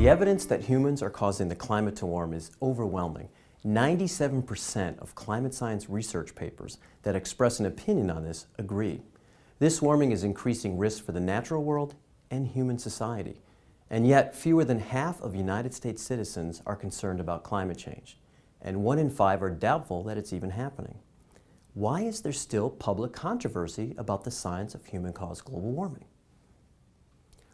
The evidence that humans are causing the climate to warm is overwhelming. 97% of climate science research papers that express an opinion on this agree. This warming is increasing risk for the natural world and human society. And yet, fewer than half of United States citizens are concerned about climate change, and one in five are doubtful that it's even happening. Why is there still public controversy about the science of human-caused global warming?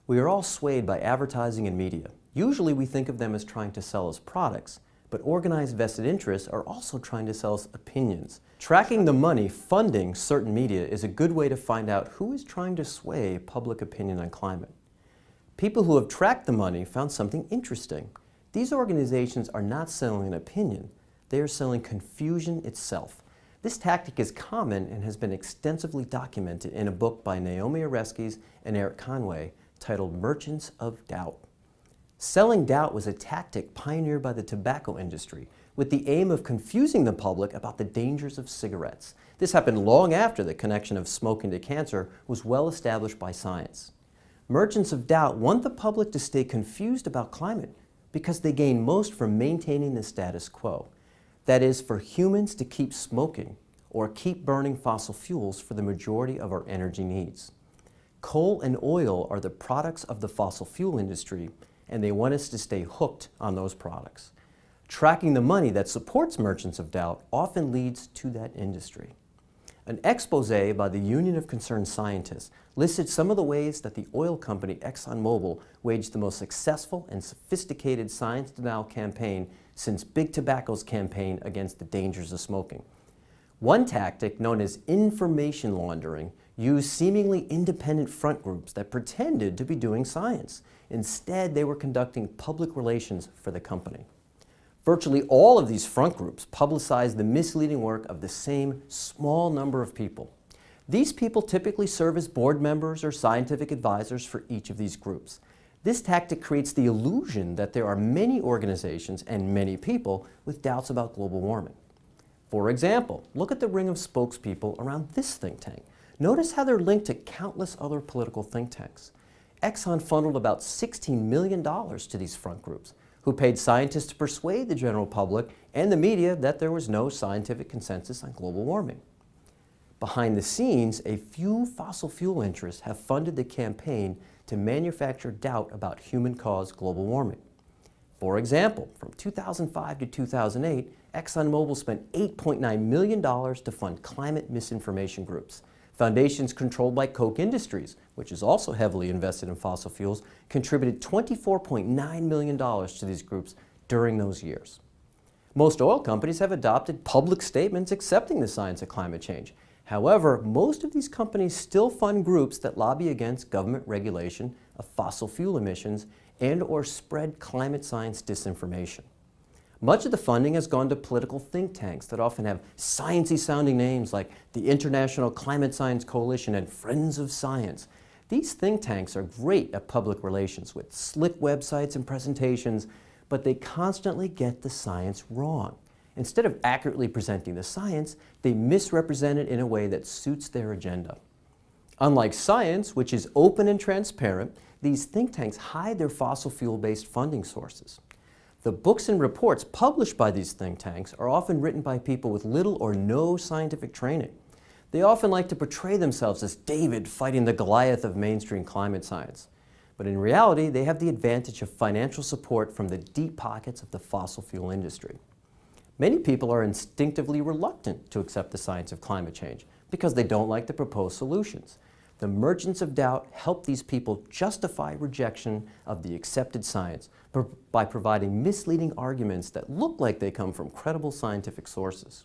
We are all swayed by advertising and media. Usually we think of them as trying to sell us products, but organized vested interests are also trying to sell us opinions. Tracking the money funding certain media is a good way to find out who is trying to sway public opinion on climate. People who have tracked the money found something interesting. These organizations are not selling an opinion, they are selling confusion itself. This tactic is common and has been extensively documented in a book by Naomi Oreskes and Eric Conway titled Merchants of Doubt. Selling doubt was a tactic pioneered by the tobacco industry with the aim of confusing the public about the dangers of cigarettes. This happened long after the connection of smoking to cancer was well established by science. Merchants of doubt want the public to stay confused about climate because they gain most from maintaining the status quo. That is, for humans to keep smoking or keep burning fossil fuels for the majority of our energy needs. Coal and oil are the products of the fossil fuel industry and they want us to stay hooked on those products. Tracking the money that supports merchants of doubt often leads to that industry. An expose by the Union of Concerned Scientists listed some of the ways that the oil company ExxonMobil waged the most successful and sophisticated science denial campaign since Big Tobacco's campaign against the dangers of smoking. One tactic, known as information laundering, used seemingly independent front groups that pretended to be doing science. Instead, they were conducting public relations for the company. Virtually all of these front groups publicized the misleading work of the same small number of people. These people typically serve as board members or scientific advisors for each of these groups. This tactic creates the illusion that there are many organizations and many people with doubts about global warming. For example, look at the ring of spokespeople around this think tank. Notice how they're linked to countless other political think tanks. Exxon funneled about $16 million to these front groups, who paid scientists to persuade the general public and the media that there was no scientific consensus on global warming. Behind the scenes, a few fossil fuel interests have funded the campaign to manufacture doubt about human-caused global warming. For example, from 2005 to 2008, ExxonMobil spent $8.9 million to fund climate misinformation groups. Foundations controlled by Koch Industries, which is also heavily invested in fossil fuels, contributed $24.9 million to these groups during those years. Most oil companies have adopted public statements accepting the science of climate change. However, most of these companies still fund groups that lobby against government regulation of fossil fuel emissions and or spread climate science disinformation. Much of the funding has gone to political think tanks that often have sciencey sounding names like the International Climate Science Coalition and Friends of Science. These think tanks are great at public relations with slick websites and presentations, but they constantly get the science wrong. Instead of accurately presenting the science, they misrepresent it in a way that suits their agenda. Unlike science, which is open and transparent, these think tanks hide their fossil fuel-based funding sources. The books and reports published by these think tanks are often written by people with little or no scientific training. They often like to portray themselves as David fighting the Goliath of mainstream climate science. But in reality, they have the advantage of financial support from the deep pockets of the fossil fuel industry. Many people are instinctively reluctant to accept the science of climate change because they don't like the proposed solutions. The merchants of doubt help these people justify rejection of the accepted science by providing misleading arguments that look like they come from credible scientific sources.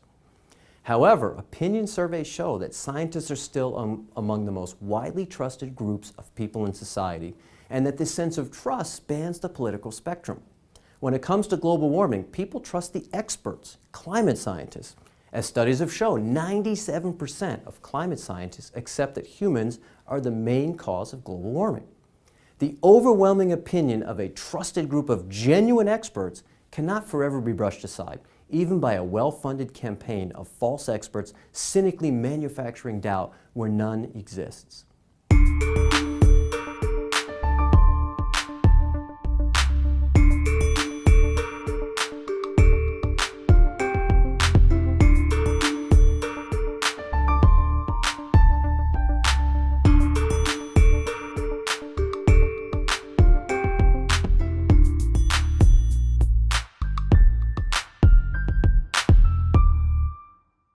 However, opinion surveys show that scientists are still um, among the most widely trusted groups of people in society and that this sense of trust spans the political spectrum. When it comes to global warming, people trust the experts, climate scientists, as studies have shown, 97% of climate scientists accept that humans are the main cause of global warming. The overwhelming opinion of a trusted group of genuine experts cannot forever be brushed aside, even by a well-funded campaign of false experts cynically manufacturing doubt where none exists.